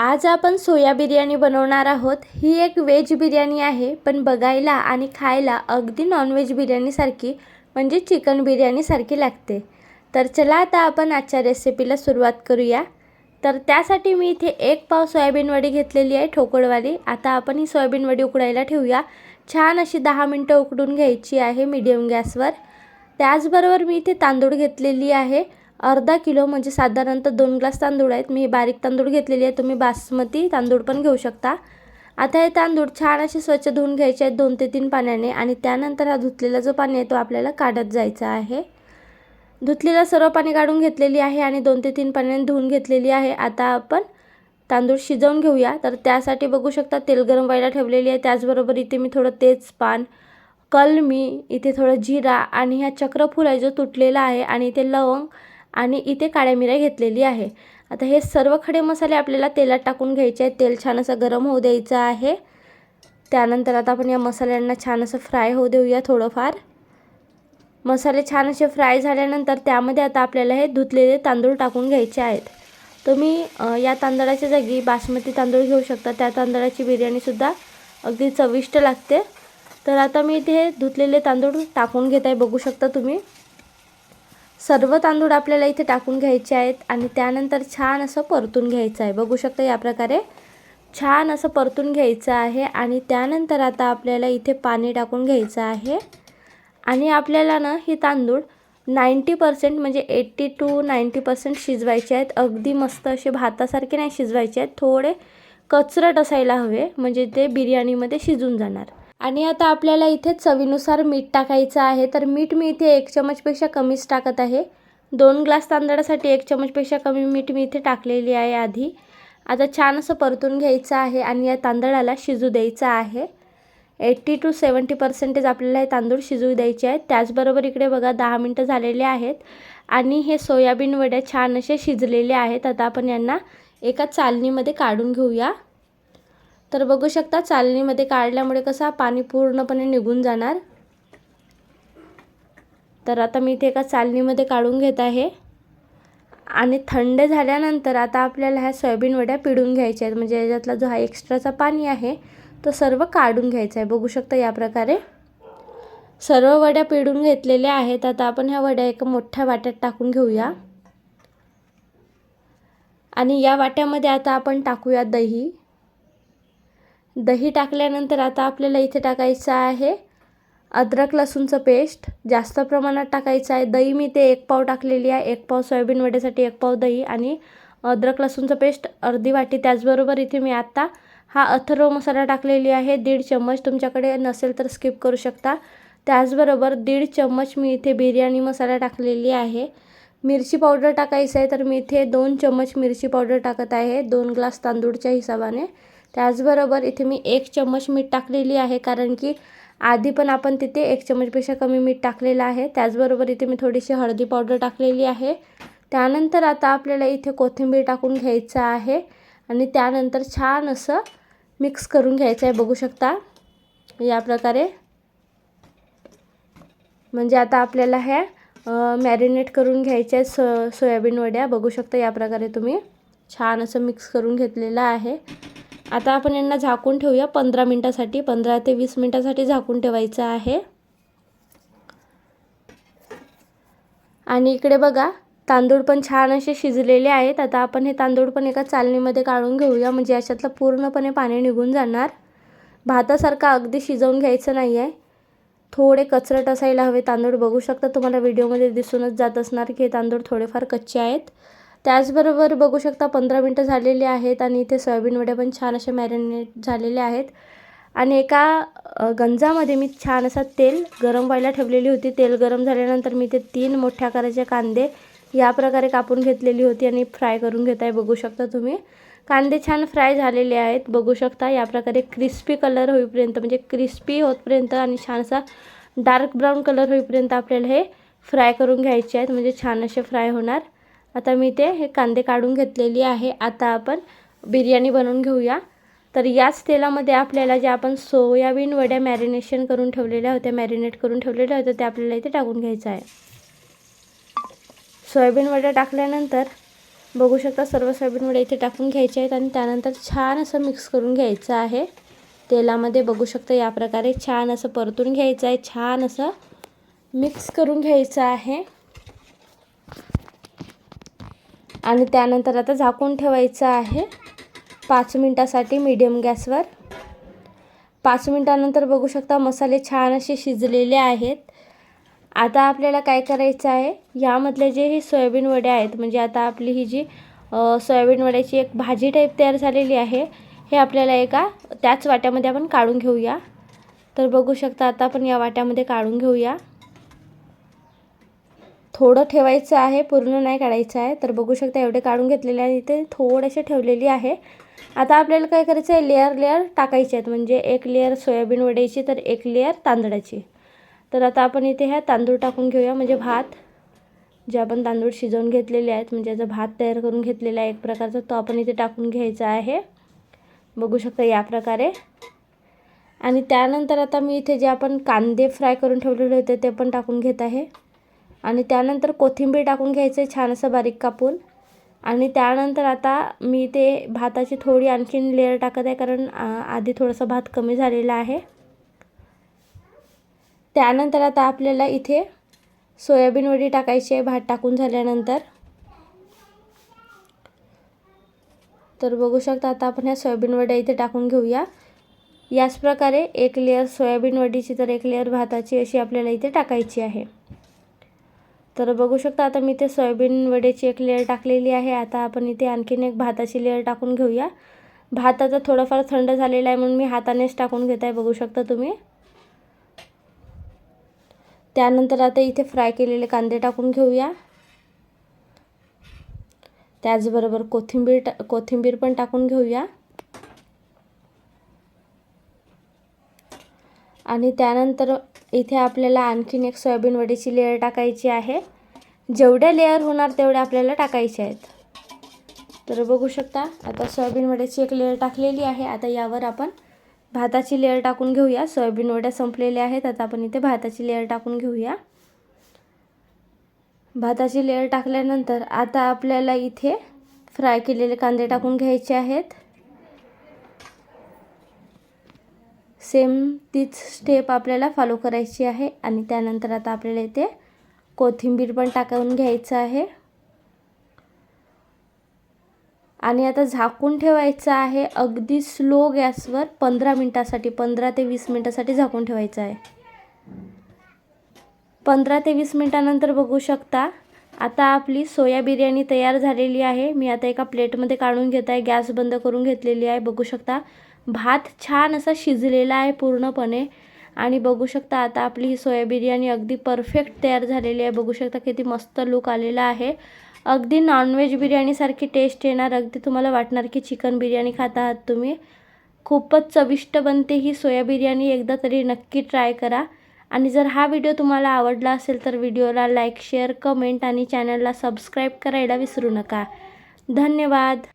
आज आपण सोया बिर्याणी बनवणार आहोत. ही एक व्हेज बिर्याणी आहे पण बघायला आणि खायला अगदी नॉनव्हेज बिर्याणीसारखी म्हणजे चिकन बिर्याणीसारखी लागते. तर चला आता आपण आजच्या रेसिपीला सुरुवात करूया. तर त्यासाठी मी इथे एक पाव सोयाबीन वडी घेतलेली आहे ठोकळवाली. आता आपण ही सोयाबीन वडी उकडायला ठेवूया. छान अशी दहा मिनटं उकडून घ्यायची आहे मीडियम गॅसवर. त्याचबरोबर मी इथे तांदूळ घेतलेली आहे. अर्धा किलो म्हणजे साधारणतः दोन ग्लास तांदूळ आहेत. मी बारीक तांदूळ घेतलेली आहे तुम्ही बासमती तांदूळ पण घेऊ शकता. आता हे तांदूळ छान असे स्वच्छ धुवून घ्यायचे आहेत दोन ते तीन पाण्याने आणि त्यानंतर हा धुतलेला जो पाणी आहे तो आपल्याला काढत जायचा आहे. धुतलेला सर्व पाणी काढून घेतलेली आहे आणि दोन ते तीन पाण्याने धुवून घेतलेली आहे. आता आपण तांदूळ शिजवून घेऊया. तर त्यासाठी बघू शकता तेल गरम व्हायला ठेवलेली आहे. त्याचबरोबर इथे मी थोडं तेजपान कलमी इथे थोडं जिरा आणि ह्या चक्रफूल आहे जो तुटलेला आहे आणि इथे लवंग आणि इथे काळ्या मिऱ्या घेतलेली आहे. आता हे सर्व खडे मसाले आपल्याला तेलात टाकून घ्यायचे आहेत. तेल छान असं गरम होऊ द्यायचं आहे. त्यानंतर आता आपण या मसाल्यांना छान असं फ्राय होऊ देऊया थोडंफार. मसाले छान असे फ्राय झाल्यानंतर त्यामध्ये आता आपल्याला हे धुतलेले तांदूळ टाकून घ्यायचे आहेत. तुम्ही या तांदळाच्या जागी बासमती तांदूळ घेऊ शकता. त्या तांदळाची बिर्याणीसुद्धा अगदी चविष्ट लागते. तर आता मी इथे धुतलेले तांदूळ टाकून घेत आहे बघू शकता तुम्ही. सर्व तांदूळ आपल्याला इथे टाकून घ्यायचे आहेत आणि त्यानंतर छान असं परतून घ्यायचं आहे. बघू शकता या प्रकारे छान असं परतून घ्यायचं आहे आणि त्यानंतर आता आपल्याला इथे पाणी टाकून घ्यायचं आहे. आणि आपल्याला ना हे तांदूळ नाईंटी पर्सेंट म्हणजे एट्टी टू नाईंटी पर्सेंट शिजवायचे आहेत. अगदी मस्त असे भातासारखे नाही शिजवायचे आहेत. थोडे कचरट असायला हवे म्हणजे ते बिर्याणीमध्ये शिजून जाणार. आणि आता आपल्याला इथे चवीनुसार मीठ टाकायचं आहे. तर मीठ मी इथे एक चमचपेक्षा कमीच टाकत आहे. दोन ग्लास तांदळासाठी एक चमचपेक्षा कमी मीठ मी इथे टाकलेली आहे आधी. आता छान असं परतून घ्यायचं आहे आणि या तांदळाला शिजू द्यायचं आहे. एट्टी टू सेवन्टी पर्सेंटेज आपल्याला हे तांदूळ शिजवू द्यायचे आहेत. त्याचबरोबर इकडे बघा दहा मिनटं झालेले आहेत आणि हे सोयाबीन वड्या छान असे शिजलेले आहेत. आता आपण यांना एका चालणीमध्ये काढून घेऊया. तर बघू शकता चालणीमध्ये काढल्यामुळे कसा पाणी पूर्णपणे निघून जाणार. तर आता मी इथे एका चालणीमध्ये काढून घेत आहे. आणि थंड झाल्यानंतर आता आपल्याला ह्या सोयाबीन वड्या पिळून घ्यायच्या आहेत. म्हणजे याच्यातला जो हा एक्स्ट्राचा पाणी आहे तो सर्व काढून घ्यायचा आहे. बघू शकता या प्रकारे. सर्व वड्या पिळून घेतलेल्या आहेत. आता आपण ह्या वड्या एका मोठ्या वाट्यात टाकून घेऊया. आणि या वाट्यामध्ये आता आपण टाकूया दही. दही टाकल्यानंतर आता आपल्याला इथे टाकायचं आहे अद्रक लसूणचं पेस्ट. जास्त प्रमाणात टाकायचं आहे. दही मी ते एक पाव टाकलेली आहे. एक पाव सोयाबीन वड्यासाठी एक पाव दही आणि अद्रक लसूणचं पेस्ट. अर्धी वाटी त्याचबरोबर इथे मी आत्ता हा अथर्व मसाला टाकलेली आहे. दीड चम्मच तुमच्याकडे नसेल तर स्किप करू शकता. त्याचबरोबर दीड चम्मच मी इथे बिर्याणी मसाला टाकलेली आहे. मिरची पावडर टाकायचं आहे तर मी इथे दोन चम्मच मिरची पावडर टाकत आहे. दोन ग्लास तांदूळच्या हिशोबाने. त्याचबरोबर इथे मी एक चम्मच मीठ टाकलेली आहे कारण की आधी पण आपण तिथे एक चम्मचपेक्षा कमी मीठ टाकलेलं आहे. त्याचबरोबर इथे मी थोडीशी हळदी पावडर टाकलेली आहे. त्यानंतर आता आपल्याला इथे कोथिंबीर टाकून घ्यायचं आहे आणि त्यानंतर छान असं मिक्स करून घ्यायचं आहे बघू शकता. या प्रकारे. म्हणजे आता आपल्याला ह्या मॅरिनेट करून घ्यायच्या आहेत सो सोयाबीन वड्या. बघू शकता या प्रकारे तुम्ही छान असं मिक्स करून घेतलेलं आहे. आता आपण यांना झाकून ठेवूया. पंधरा मिनटासाठी पंधरा ते वीस मिनटासाठी झाकून ठेवायचं आहे. आणि इकडे बघा तांदूळ पण छान असे शिजलेले आहेत. आता आपण हे तांदूळ पण एका चालणीमध्ये काढून घेऊया. म्हणजे याच्यातलं पूर्णपणे पाणी निघून जाणार. भातासारखा अगदी शिजवून घ्यायचं नाही आहे थोडे कचरट असायला हवे तांदूळ. बघू शकता तुम्हाला व्हिडिओमध्ये दिसूनच जात असणार की हे तांदूळ थोडेफार कच्चे आहेत. त्याचबरोबर बघू शकता पंधरा मिनटं झालेली आहेत आणि इथे सोयाबीन वड्या पण छान असे मॅरिनेट झालेले आहेत. आणि एका गंजामध्ये मी छान असा तेल गरम व्हायला ठेवलेली होती. तेल गरम झाल्यानंतर मी ते तीन मोठ्या आकाराचे कांदे या प्रकारे कापून घेतलेली होती आणि फ्राय करून घेत आहे बघू शकता तुम्ही. कांदे छान फ्राय झालेले आहेत. बघू शकता या प्रकारे क्रिस्पी कलर होईपर्यंत म्हणजे क्रिस्पी होतपर्यंत आणि छान असा डार्क ब्राऊन कलर होईपर्यंत आपल्याला हे फ्राय करून घ्यायचे आहेत. म्हणजे छान असे फ्राय होणार. आता मी ते हे कांदे काढून घेतलेली आहे. आता आपण बिर्याणी बनवून घेऊया. तर याच तेलामध्ये आपल्याला जे आपण सोयाबीन वड्या मॅरिनेशन करून ठेवलेल्या होत्या मॅरिनेट करून ठेवलेल्या होत्या ते आपल्याला इथे टाकून घ्यायचं आहे. सोयाबीन वड्या टाकल्यानंतर बघू शकता सर्व सोयाबीन वड्या इथे टाकून घ्यायचे आहेत आणि त्यानंतर छान असं मिक्स करून घ्यायचं आहे. तेलामध्ये बघू शकता या प्रकारे छान असं परतून घ्यायचं आहे छान असं मिक्स करून घ्यायचं आहे. आणि त्यानंतर आता झाकून ठेवायचं आहे पाच मिनटासाठी मीडियम गॅसवर. पाच मिनटानंतर बघू शकता मसाले छान असे शिजलेले आहेत. आता आपल्याला काय करायचं आहे? यामधले जे हे सोयाबीन वडे आहेत म्हणजे आता आपली ही जी सोयाबीन वड्याची एक भाजी टाईप तयार झालेली आहे हे आपल्याला एका त्याच वाट्यामध्ये आपण काढून घेऊया. तर बघू शकता आता आपण या वाट्यामध्ये काढून घेऊया. थोडं ठेवायचं आहे पूर्ण नाही काढायचं आहे. तर बघू शकता एवढे काढून घेतलेले आहे इथे थोडेसे ठेवलेली आहे. आता आपल्याला काय करायचं आहे लेअर लेअर टाकायचे आहेत. म्हणजे एक लेअर सोयाबीन वड्याची तर एक लेअर तांदळाची. तर आता आपण इथे ह्या तांदूळ टाकून घेऊया. म्हणजे भात जे आपण तांदूळ शिजवून घेतलेले आहेत. म्हणजे याचा भात तयार करून घेतलेला आहे. एक प्रकारचा तो आपण इथे टाकून घ्यायचा आहे. बघू शकता या प्रकारे. आणि त्यानंतर आता मी इथे जे आपण कांदे फ्राय करून ठेवलेले होते ते पण टाकून घेत आहे. आणि त्यानंतर कोथिंबीर टाकून घ्यायचं आहे छान असं बारीक कापून. आणि त्यानंतर आता मी ते भाताची थोडी आणखीन लेअर टाकत आहे कारण आधी थोडंसं भात कमी झालेला आहे. त्यानंतर आता आपल्याला इथे सोयाबीन वडी टाकायची आहे भात टाकून झाल्यानंतर. तर बघू शकता आता आपण ह्या सोयाबीन वड्या इथे टाकून घेऊया. याच प्रकारे एक लेअर सोयाबीन वडीची तर एक लेअर भाताची अशी आपल्याला इथे टाकायची आहे. तर बघू शकता आता मी इथे सोयाबीन वड्याची एक लेअर टाकलेली आहे. आता आपण इथे आणखीन एक भाताची लेअर टाकून घेऊया. भात आता थोडाफार थंड झालेला आहे म्हणून मी हातानेच टाकून घेत आहे बघू शकता तुम्ही. त्यानंतर आता इथे फ्राय केलेले कांदे टाकून घेऊया. त्याचबरोबर कोथिंबीर टा कोथिंबीर पण टाकून घेऊया. आणि त्यानंतर इथे आपल्याला आणखीन एक सोयाबीन वडीची लेअर टाकायची आहे. जेवढ्या लेअर होणार तेवढ्या आपल्याला टाकायचे आहेत. तर बघू शकता आता सोयाबीन वड्याची एक लेअर टाकलेली आहे. आता यावर आपण भाताची लेअर टाकून घेऊया. सोयाबीन वड्या संपलेल्या आहेत. आता आपण इथे भाताची लेअर टाकून घेऊया. भाताची लेअर टाकल्यानंतर आता आपल्याला इथे फ्राय केलेले कांदे टाकून घ्यायचे आहेत. सेम तीच स्टेप आपल्याला फॉलो करायची आहे. आणि त्यानंतर आता आपल्याला इथे कोथिंबीर पण टाकून घ्यायचं आहे. आणि आता झाकून ठेवायचं आहे. अगदी स्लो गॅसवर पंधरा मिनटासाठी पंधरा ते वीस मिनटासाठी झाकून ठेवायचं आहे. पंधरा ते वीस मिनटानंतर बघू शकता आता आपली सोया बिर्याणी तयार झालेली आहे. मी आता एका प्लेटमध्ये काढून घेत आहे. गॅस बंद करून घेतलेली आहे. बघू शकता भात छान असा शिजलेला आहे पूर्णपणे. आणि बघू शकता आता आपली ही सोया बिर्याणी अगदी परफेक्ट तयार झालेली आहे. बघू शकता किती मस्त लुक आलेला आहे. अगदी नॉनव्हेज बिर्याणीसारखी टेस्ट येणार. अगदी तुम्हाला वाटणार की चिकन बिर्याणी खात आहात तुम्ही. खूपच चविष्ट बनते ही सोया बिर्याणी. एकदा तरी नक्की ट्राय करा. आणि जर हा व्हिडिओ तुम्हाला आवडला असेल तर व्हिडिओला लाईक शेअर कमेंट आणि चॅनलला सबस्क्राईब करायला विसरू नका. धन्यवाद.